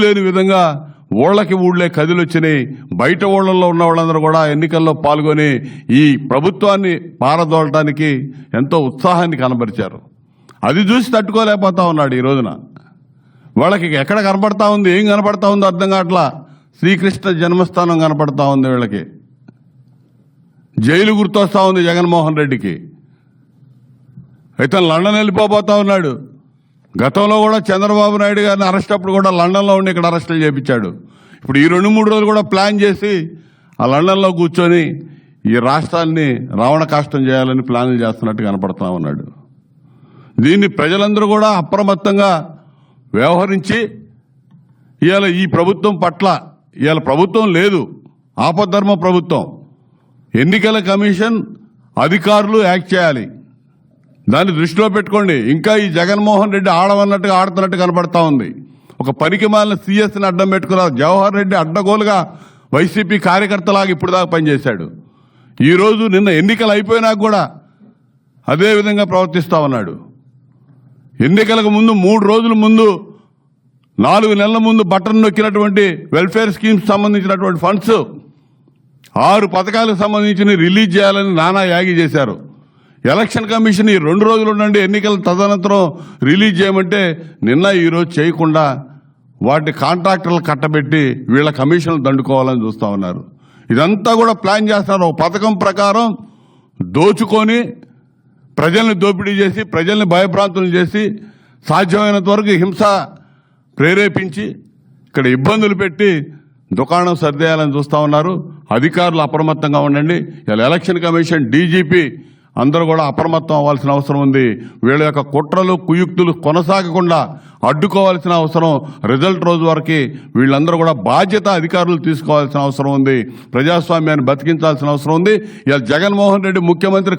లేని విధంగా ఊళ్ళకి ఊళ్ళే కదిలొచ్చినాయి. బయట ఊళ్ళల్లో ఉన్న వాళ్ళందరూ కూడా ఎన్నికల్లో పాల్గొని ఈ ప్రభుత్వాన్ని పారదోలటానికి ఎంతో ఉత్సాహాన్ని కనబరిచారు. అది చూసి తట్టుకోలేకపోతా ఉన్నాడు ఈ రోజున. వాళ్ళకి ఎక్కడ కనపడతా ఉంది ఏం కనపడతా ఉందో అర్థం కావట్లా. శ్రీకృష్ణ జన్మస్థానం కనపడతా ఉంది వీళ్ళకి. జైలు గుర్తొస్తా ఉంది జగన్మోహన్ రెడ్డికి. అయితే లండన్ వెళ్ళిపోబోతా ఉన్నాడు. గతంలో కూడా చంద్రబాబు నాయుడు గారిని అరెస్ట్ అప్పుడు కూడా లండన్లో ఉండి ఇక్కడ అరెస్టులు చేపించాడు. ఇప్పుడు ఈ రెండు మూడు రోజులు కూడా ప్లాన్ చేసి ఆ లండన్లో కూర్చొని ఈ రాష్ట్రాన్ని రావణ కాష్టం చేయాలని ప్లాన్లు చేస్తున్నట్టు కనపడతా ఉన్నాడు. దీన్ని ప్రజలందరూ కూడా అప్రమత్తంగా వ్యవహరించి ఇవాళ ఈ ప్రభుత్వం పట్ల ఇవాళ ప్రభుత్వం లేదు ఆపద్ధర్మ ప్రభుత్వం. ఎన్నికల కమిషన్ అధికారులు యాక్ట్ చేయాలి. దాన్ని దృష్టిలో పెట్టుకోండి. ఇంకా ఈ జగన్మోహన్ రెడ్డి ఆడవన్నట్టుగా ఆడుతున్నట్టు కనపడతా ఉంది. ఒక పనికి మాలిన సీఎస్ని అడ్డం పెట్టుకున్నారు జవహర్ రెడ్డి అడ్డగోలుగా వైసీపీ కార్యకర్తలాగా ఇప్పుడు దాకా పనిచేశాడు. ఈరోజు నిన్న ఎన్నికలు అయిపోయినా కూడా అదే విధంగా ప్రవర్తిస్తా ఉన్నాడు. ఎన్నికలకు ముందు మూడు రోజుల ముందు నాలుగు నెలల ముందు బటన్ నొక్కినటువంటి వెల్ఫేర్ స్కీమ్స్ సంబంధించినటువంటి ఫండ్స్ ఆరు పథకాలకు సంబంధించి రిలీజ్ చేయాలని నానా యాగి చేశారు. ఎలక్షన్ కమిషన్ ఈ రెండు రోజులు ఉండండి ఎన్నికలు తదనంతరం రిలీజ్ చేయమంటే నిన్న ఈరోజు చేయకుండా వాటి కాంట్రాక్టర్లు కట్టబెట్టి వీళ్ళ కమిషన్లు దండుకోవాలని చూస్తూ ఉన్నారు. ఇదంతా కూడా ప్లాన్ చేస్తున్నారు. ఒక పథకం ప్రకారం దోచుకొని ప్రజల్ని దోపిడీ చేసి ప్రజల్ని భయభ్రాంతులు చేసి సాధ్యమైనంత వరకు హింస ప్రేరేపించి ఇక్కడ ఇబ్బందులు పెట్టి దుకాణం సర్దేయాలని చూస్తూ ఉన్నారు. అధికారులు అప్రమత్తంగా ఉండండి. ఇలా ఎలక్షన్ కమిషన్ డీజీపీ అందరూ కూడా అప్రమత్తం అవ్వాల్సిన అవసరం ఉంది. వీళ్ళ యొక్క కుట్రలు కుయుక్తులు కొనసాగకుండా అడ్డుకోవాల్సిన అవసరం రిజల్ట్ రోజు వరకు వీళ్ళందరూ కూడా బాధ్యత అధికారులు తీసుకోవాల్సిన అవసరం ఉంది. ప్రజాస్వామ్యాన్ని బతికించాల్సిన అవసరం ఉంది. ఇలా జగన్మోహన్ రెడ్డి ముఖ్యమంత్రి